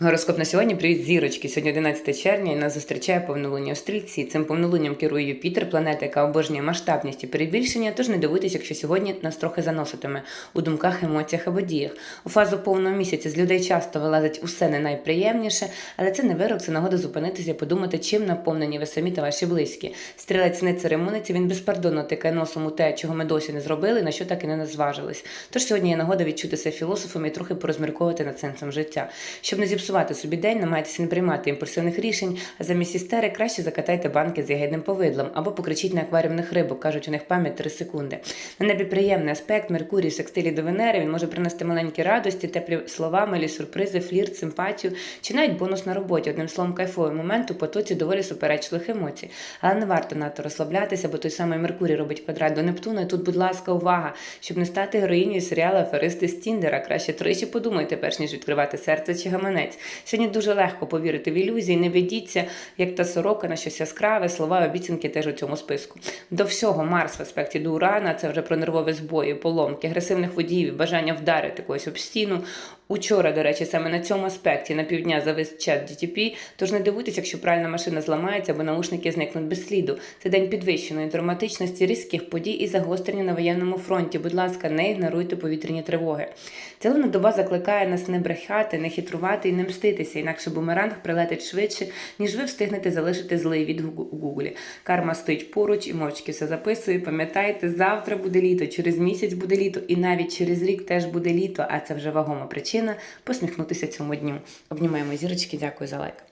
Гороскоп на сьогодні привіт зірочки. Сьогодні 11 червня і нас зустрічає повнолуння у стрільці. Цим повнолунням керує Юпітер, планета, яка обожнює масштабність і перебільшення. Тож не дивуйтесь, якщо сьогодні нас трохи заноситиме у думках, емоціях або діях. У фазу повного місяця з людей часто вилазить усе не найприємніше, але це не вирок, це нагода зупинитися і подумати, чим наповнені ви самі та ваші близькі. Стрілець не церемониться, він безпардонно тикає носом у те, чого ми досі не зробили, на що так і не назважились. Тож сьогодні є нагода відчути себе філософом і трохи порозмірковувати над сенсом життя. Щоб не зіпсувати собі день, намагайтеся не приймати імпульсивних рішень, а замість істери краще закатайте банки з ягідним повидлом або покричіть на акваріумних рибок, кажуть, у них пам'ять 3 секунди. На небі приємний аспект, Меркурій в секстилі до Венери. Він може принести маленькі радості, теплі слова, милі сюрпризи, флірт, симпатію чи навіть бонус на роботі. Одним словом, кайфовий момент у потоці доволі суперечливих емоцій. Але не варто надто розслаблятися, бо той самий Меркурій робить квадрат до Нептуна. І тут, будь ласка, увага, щоб не стати героїнею серіалу Аферисти з Тіндера. Краще тричі подумайте, перш ніж відкривати серце чи гаманець. Сьогодні дуже легко повірити в ілюзії, не ведіться, як та сорока на щось яскраве, слова обіцянки теж у цьому списку. До всього Марс в аспекті до Урана, це вже про нервові збої, поломки, агресивних водіїв, бажання вдарити когось об стіну. Учора, до речі, саме на цьому аспекті на півдня завис чат GTP, тож не дивуйтесь, якщо правильна машина зламається або наушники зникнуть без сліду. Це день підвищеної драматичності, різких подій і загострення на воєнному фронті. Будь ласка, не ігноруйте повітряні тривоги. Ця лунна доба закликає нас не брехати, не хитрувати і не мститися, інакше бумеранг прилетить швидше, ніж ви встигнете залишити злий від у Гуглі. Карма стоїть поруч і мовчки все записує. Пам'ятайте, завтра буде літо, через місяць буде літо, і навіть через рік теж буде літо, а це вже вагома причина посміхнутися цьому дню. Обнімаємо зірочки, дякую за лайк.